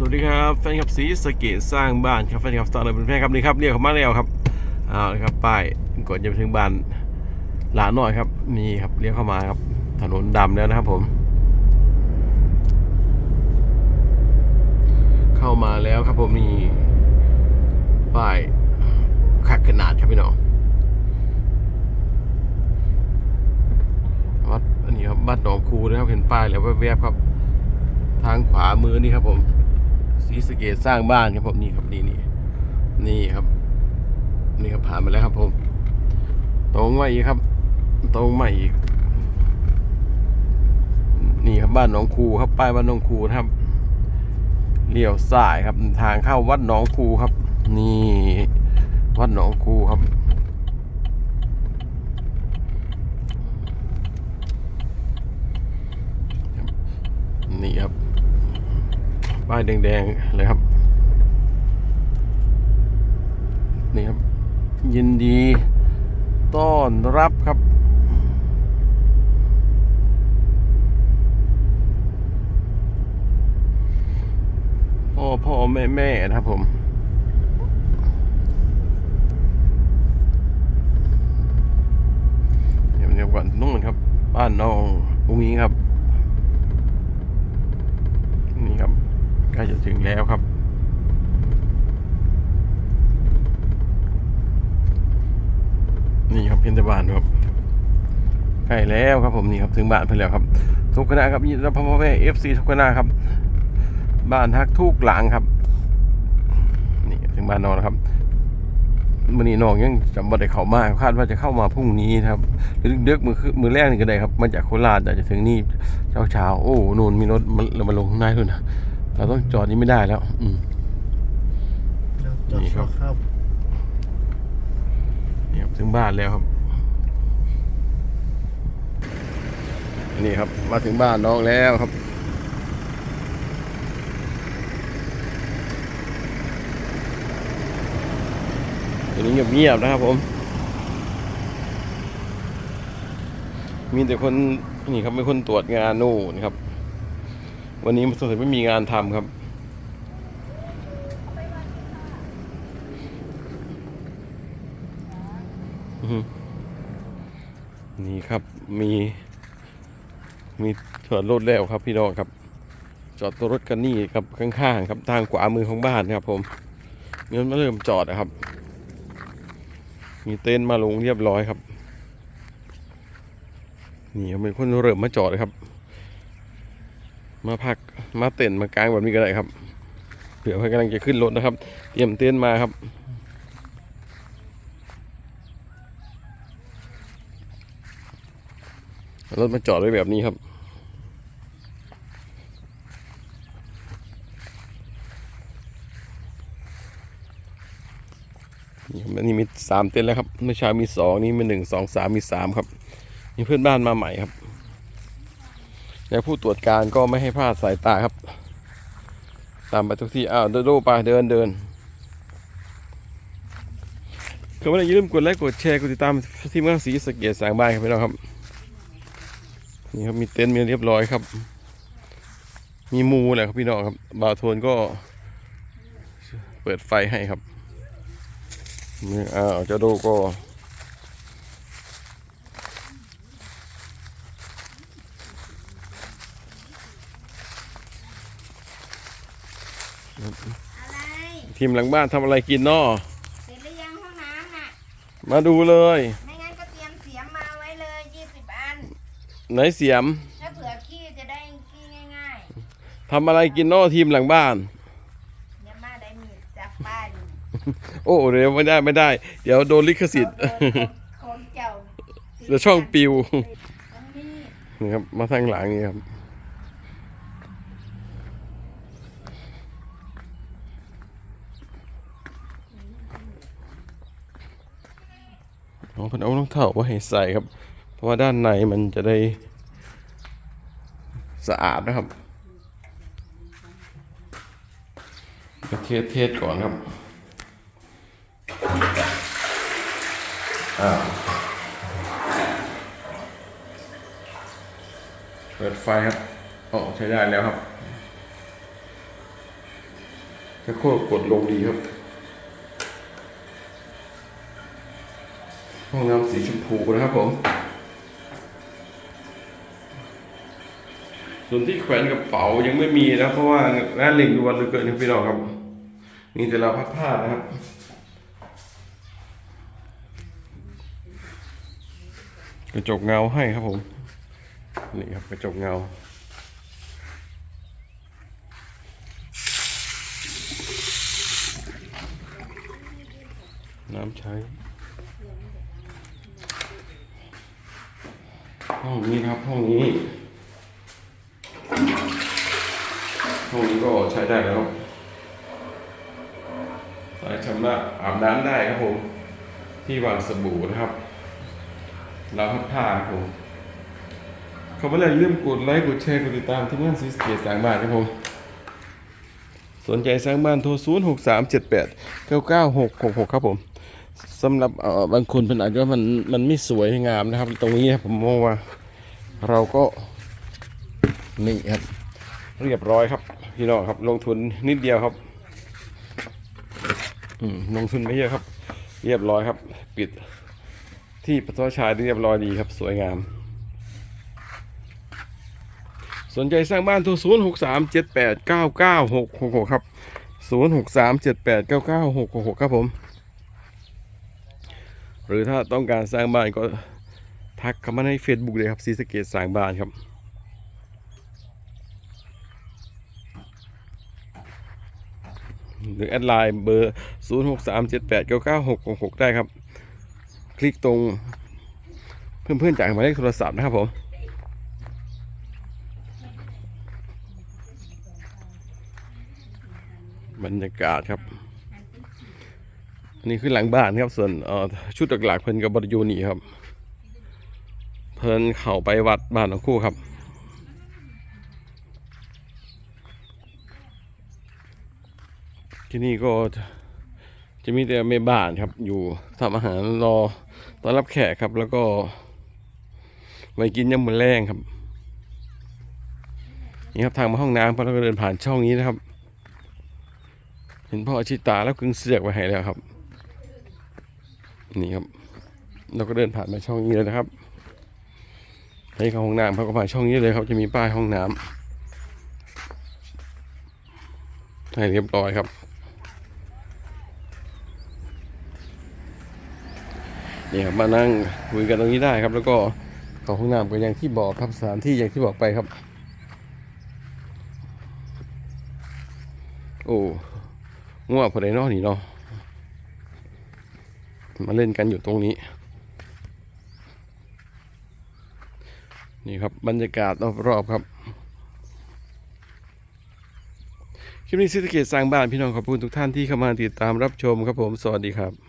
สวัสดีครับแฟนคลับสีสะเกตสร้างบ้านครับแฟนคลับสตาร์เลยเป็นแฟนครับนี่ครับเรียกเขามาแล้วครับเอาละครับป้ายก่อนจะไปถึงบ้านหลานหน่อยครับนี่ครับเรียกเข้ามาครับถนนดำแล้วนะครับผม เข้ามาแล้วครับผมนี่ป้ายขักขนาดครับพี่น้องวัดอันนี้ครับบ้านหนองคูนะครับเห็นป้ายแล้วแวบๆครับ ทางขวามือนี่ครับผม สเกตสร้างบ้านครับผมนี่ครับนี่นี่นี่ครับ นี่ครับผ่านมาแล้วครับผม ตรงมาอีกครับ ตรงมาอีก นี่ครับบ้านหนองคูครับป้ายบ้านหนองคูนะครับเลี้ยวซ้ายครับ ทางเข้าวัดหนองคูครับ นี่วัดหนองคูครับนี่ครับ ป้ายแดงๆเลยครับนี่ครับ ยินดีต้อนรับครับพ่อพ่อแม่แม่นะครับผมเดี๋ยวเดี๋ยวก่อนนู่นครับ บ้านน้องอุ้งอิงครับ นี่ครับใก ล้จะถึงแล้วครับ นี่ครับเพนตบ้านครับใกล้แล้วครับผมนี่ครับถึงบ้านเพื่อแล้วครับ ทุกคณะครับยินดีรับพ่อแม่เอฟซีทุกคณะครับ บ้านทักทุกหลังครับ นี่ถึงบ้านนอนครับวันนี้น้องยังจำบัได้เข้ามาคาดว่าจะเข้ามาพรุ่งนี้ครับหรือเดึกมือคือมือแรกนี่ก็ได้ครับ มาจากโคราชอาจจะถึงนี่เช้าเช้าๆโอ้นู่นมีรถมันเรามาลงข้างในด้วยนะ เราต้องจอดนี้ไม่ได้แล้ว อืมจอดนี่ครับครับนี่ครับถึงบ้านแล้วครับ นี่ครับ มาถึงบ้านน้องแล้วครับตัวนี้เงียบๆนะครับผม มีแต่คนนี่ครับเป็นคนตรวจงานนู่นครับ วันนี้มันสงสัยไม่มีงานทำครับ นี่ครับมีมีจอดรถแล้วครับพี่น้องครับ จอดตัวรถกันนี่ครับข้างๆครับทางขวามือของบ้านครับ ผมเงินมาเริ่มจอดนะครับ มีเต็นท์มาลงเรียบร้อยครับ นี่เป็นคนเริ่มมาจอดครับ มาพักมาเต็นมากางแบบนี้ก็ได้ครับเผื่อเพื่อนกำลังจะขึ้นรถนะครับ เตรียมเต็นมาครับรถมาจอดไว้แบบนี้ครับนี่ครับนี่มีสามเต็นท์แล้วครับเมื่อเช้ามีสองนี่มีหนึ่งสองสามมีสามครับมีเพื่อนบ้านมาใหม่ครับ และผู้ตรวจการก็ไม่ให้พลาดสายตาครับ ตามไปทุกที่อ้าวเดินโดไปเดินเดินก็ไม่ได้อย่าลืมกดไลค์กดแชร์กดติดตามทีมงานสีสะเกตสางบ้านครับพี่น้องครับนี่ครับมีเต็นท์มีเรียบร้อยครับ มีมูแหละครับพี่น้องครับบาวโทนก็ เปิดไฟให้ครับนี่อ้าวเจ้าโดก็ อะไรทีมหลังบ้านทำอะไรกินนอเสร็จหรือยังห้องน้ำน่ะ มาดูเลย ไม่งั้นก็เตรียมเสียมมาไว้เลยยี่สิบอัน ไหนเสียม ถ้าเผื่อขี้จะได้ขี้ง่ายทำอะไรกินนอทีมหลังบ้านๆเนี่ยมาได้มีจับป้าอยู่โอ้เดี๋ยวไม่ได้ไม่ได้ เดี๋ยวโดนลิขสิทธิ์ เอาตัวของเจ้า เดี๋ยวช่องปิวอันนี้นี่ครับมาทางหลังนี่ครับ น้องเพิ่นเอารองเท้าไว้ให้ใส่ครับ เพราะว่าด้านในมันจะได้สะอาดนะครับเทสเทสก่อนครับอ้าวเปิดไฟครับโอ้ใช้ได้แล้วครับชักโครกดลงดีครับ ห้องน้ำสีชมพูนะครับผม ส่วนที่แขวนกระเป๋ายังไม่มีนะเพราะว่าร้านเล่งดูวันเหลือเกินครับพี่น้องครับมีแต่เราพัดผ้านะครับกระจกเงาให้ครับผม นี่ครับกระจกเงา น้ำใช้ ห้องนี้นะครับห้องนี้ห้องนี้ก็ใช้ได้แล้วสายชำระอาบน้ำได้ครับผมที่วางสบู่นะครับราวพับผ้าครับผมขอบคุณเลยลืมกดไลค์กดแชร์กดติดตามที่งานซีสเกตสร้างบ้านครับผมสนใจสร้างบ้านโทร 0 6 3 7 8 9 9 6 6 6 ครับผมสำหรับเอ่อบางคนเป็นอาจจะว่ามันมันไม่สวยงามนะครับ ตรงนี้ผมมองว่า เราก็นี่ครับ เรียบร้อยครับ พี่น้องครับ ลงทุนนิดเดียวครับอืลงทุนไม่เยอะครับ เรียบร้อยครับ ปิดที่ประตูชายเรียบร้อยดีครับ สวยงาม สนใจสร้างบ้านโทร0 6 3 7 8 9 9 6 6 6ครับ0 6 3 7 8 9 9 6 6 6ครับผม หรือถ้าต้องการสร้างบ้านก็ ทักเข้ามาใน Facebook เลยครับซีสเกตสางบ้านครับหรือแอดไลน์เบอร์ 0 6 3 7 8 9 9 6 6 6 ได้ครับ คลิกตรงเพื่อนๆจากหมายเลขโทรศัพท์นะครับผมบรรยากาศครับนนี้คือหลังบ้านครับ ส่วนชุดหลักๆเพิ่นกับบริยูนี่ครับ เพิ่นเข้าไปวัดบ้านของคู่ครับ ที่นี่ก็จะมีแต่แม่บ้านครับ อยู่ทำอาหารรอต้อนรับแขกครับ แล้วก็ไว้กินยำมือแรงครับ นี่ครับทางมาห้องน้ำพอเราก็เดินผ่านช่องนี้นะครับ เห็นพ่ออาชิตาแล้วกึงเสือกไว้ให้แล้วครับ นี่ครับ เราก็เดินผ่านมาช่องนี้เลยนะครับ ให้เข้าห้องน้ำเขาก็ผ่าช่องนี้เลยครับจะมีป้ายห้องน้ำให้เรียบร้อยครับ นี่ครับมานั่งคุยกันตรงนี้ได้ครับ แล้วก็เข้าห้องน้ำก็อย่างที่บอกครับสถานที่อย่างที่บอกไปครับ โอ้ง่วงพอได้นอนนี่เนาะมาเล่นกันอยู่ตรงนี้ นี่ครับบรรยากาศรอบๆครับคลิปนี้ซิสเกตสร้างบ้านพี่น้องขอบคุณทุกท่านที่เข้ามาติดตามรับชมครับผม สวัสดีครับ